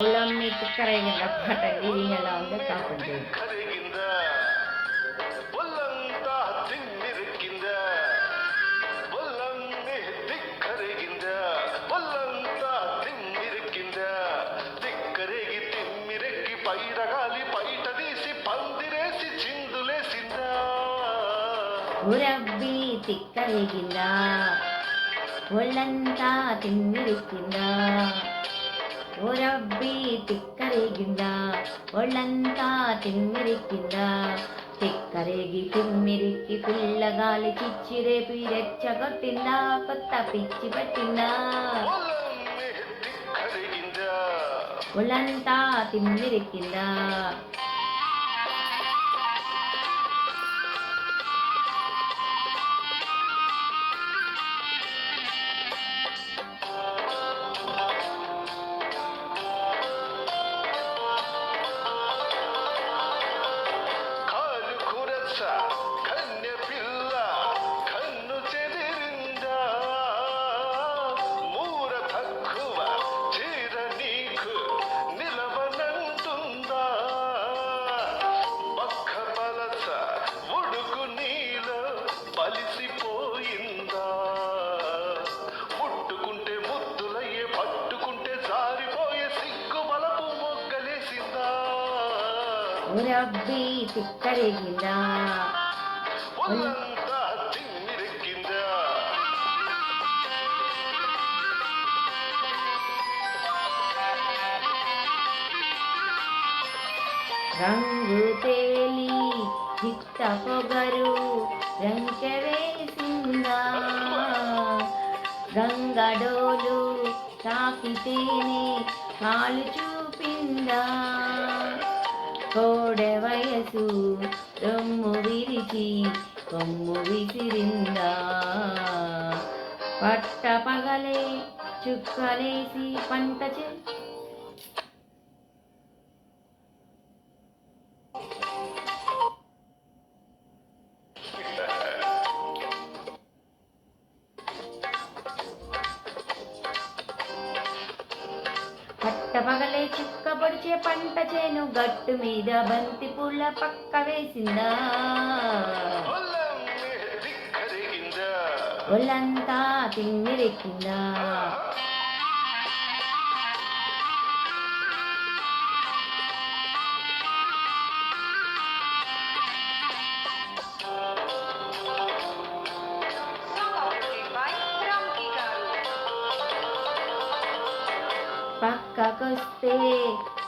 అల్లమ్మి కుక్కరైన పాట ఇది ఎలా ఉందో కాకుండా ఉరబ్బి తిక్కరేగిందా ఒళ్ళంతా తిమ్మిరిక్కిందా. ఊరబ్బి తిక్కరేగిందా? ఒళ్ళంతా తిమ్మిరిక్కిందా? తిక్కరేగి తిమ్మిరికి పిల్లగాలి చిచ్చిరేపి రెచ్చగొట్టిందా? కొత్త పిచ్చి పట్టిందా? ఒళ్ళంతా తిమ్మిరిక్కిందా? Russia. ఒళ్ళంతా తిమ్మిరెక్కిందా రంగు తేలి చిత్త పొగరు రంకెవేసిందా గంగడోలు తాకితేనే కాలు చూపిందా? కోడె వయసు రొమ్ము విరిచి కొమ్ము విసిరిందా? పట్ట పగలే చుక్కలేసి పంట చే పట్టపగలే చుక్క పొడిచే పంట చేను గట్టు మీద బంతి పూల పక్క వేసిందా? ఒళ్ళంతా తిమ్మిరెక్కిందా పక్కకొస్తే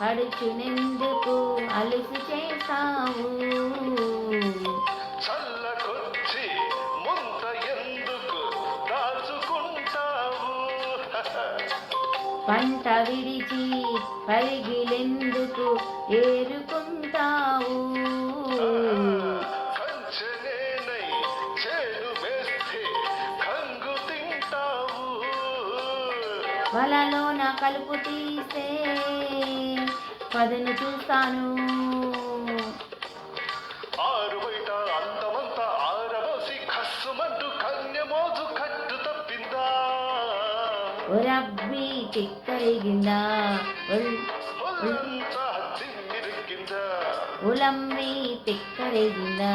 పడుచునెందుకు అలుసు చేస్తావు చల్లకొచ్చి ముంత ఎందుకు దాచుకుంటావు? పంట విడిచి పరిగిలెందుకు ఏరుకుంటావు? కట్టు తప్పిందా? ఒరబ్బి తిక్కరిగిందా ఒల్- ఒళ్ళంతా తిమ్మిరెక్కిందా ఉలమ్మి తిక్కరిగిందా